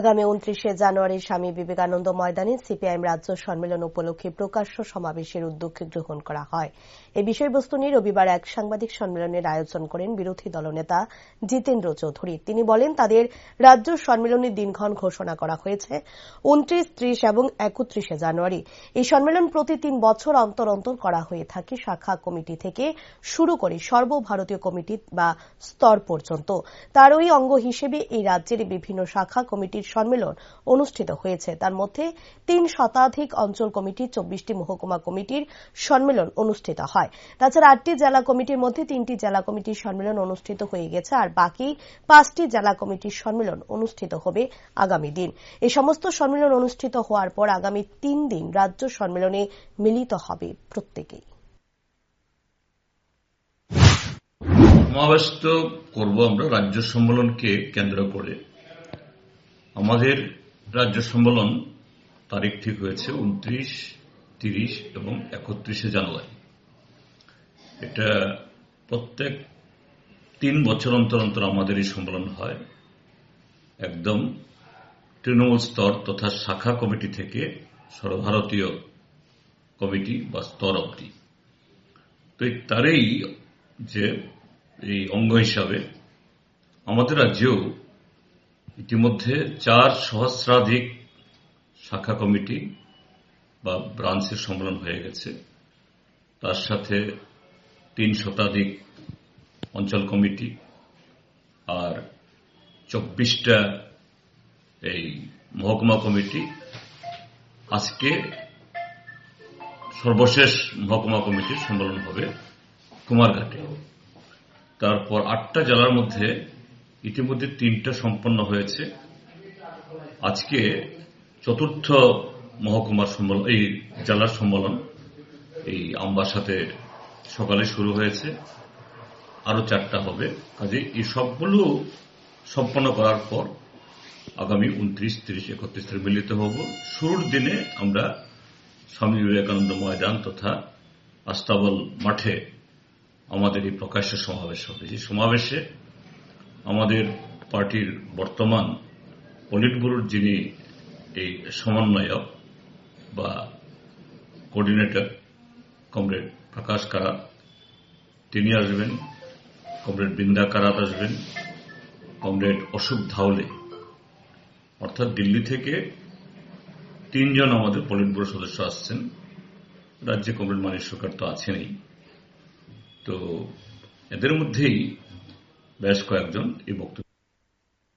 আগামী উনত্রিশে জানুয়ারি স্বামী বিবেকানন্দ ময়দানে সিপিআইএম রাজ্য সম্মেলন উপলক্ষে প্রকাশ্য সমাবেশের উদ্যোগ গ্রহণ করা হয়। এই বিষয়বস্তু নিয়ে রবিবার এক সাংবাদিক সম্মেলনের আয়োজন করেন বিরোধী দলনেতা জিতেন্দ্র চৌধুরী। তিনি বলেন, তাদের রাজ্য সম্মেলনের দিনক্ষণ ঘোষণা করা হয়েছে, উনত্রিশ, ত্রিশ এবং একত্রিশে জানুয়ারি। এই সম্মেলন প্রতি তিন বছর অন্তর অন্তর করা হয়ে থাকে শাখা কমিটি থেকে শুরু করে সর্বভারতীয় কমিটি বা স্তর পর্যন্ত। তারই অঙ্গ হিসেবে এই রাজ্যের বিভিন্ন শাখা কমিটির সম্মেলন অনুষ্ঠিত হয়েছে। তার মধ্যে তিন শতাধিক অঞ্চল কমিটি চব্বিশটি মহকুমা কমিটির সম্মেলন অনুষ্ঠিত হয়। তাছাড়া আটটি জেলা কমিটির মধ্যে তিনটি জেলা কমিটির সম্মেলন অনুষ্ঠিত হয়ে গেছে আর বাকি পাঁচটি জেলা কমিটির সম্মেলন অনুষ্ঠিত হবে আগামী দিন। এই সমস্ত সম্মেলন অনুষ্ঠিত হওয়ার পর আগামী তিন দিন রাজ্য সম্মেলনে মিলিত হবে প্রত্যেকেই। সমাবেশ তো করব আমরা রাজ্য সম্মেলনকে কেন্দ্র করে। আমাদের রাজ্য সম্মেলন তারিখ ঠিক হয়েছে উনত্রিশ, তিরিশ এবং একত্রিশে জানুয়ারি। এটা প্রত্যেক তিন বছর অন্তর অন্তর আমাদের এই সম্মেলন হয়। একদম তৃণমূল স্তর তথা শাখা কমিটি থেকে সর্বভারতীয় কমিটি বা স্তর অবধি। তো এই তারই যে এই অঙ্গ হিসাবে আমাদের রাজ্যেও ইতিমধ্যে চার সহস্রাধিক শাখা কমিটি বা ব্রাঞ্চের সম্মেলন হয়ে গেছে। তার সাথে তিন শতাধিক অঞ্চল কমিটি আর চব্বিশটা এই মহকুমা কমিটি। আজকে সর্বশেষ মহকুমা কমিটির সম্মেলন হবে কুমারঘাটে। তারপর আটটা জেলার মধ্যে ইতিমধ্যে তিনটা সম্পন্ন হয়েছে। আজকে চতুর্থ মহকুমার সম্মেলন, এই জেলার সম্মেলন, এই আমবাসাতে সকালে শুরু হয়েছে। আরও চারটা হবে। কাজে এই সবগুলো সম্পন্ন করার পর আগামী উনত্রিশ, তিরিশ, একত্রিশ তারিখ মিলিত হব। শুরুর দিনে আমরা স্বামী বিবেকানন্দ ময়দান তথা আস্তাবল মাঠে আমাদের এই প্রকাশ্য সমাবেশ হবে। এই সমাবেশে আমাদের পার্টির বর্তমান পলিট ব্যুরোর যিনি এই সমন্বয়ক বা কোঅর্ডিনেটর, কমরেড প্রকাশ কারাত, তিনি আসবেন, কমরেড বৃন্দা কারাত আসবেন, কমরেড অশোক ধাওলে। অর্থাৎ দিল্লি থেকে তিনজন আমাদের পলিট ব্যুরো সদস্য আসছেন। রাজ্যে কমরেড মানিক সরকার তো আছেনই। তো এদের মধ্যেই বেশ কয়েকজন এই বক্তব্য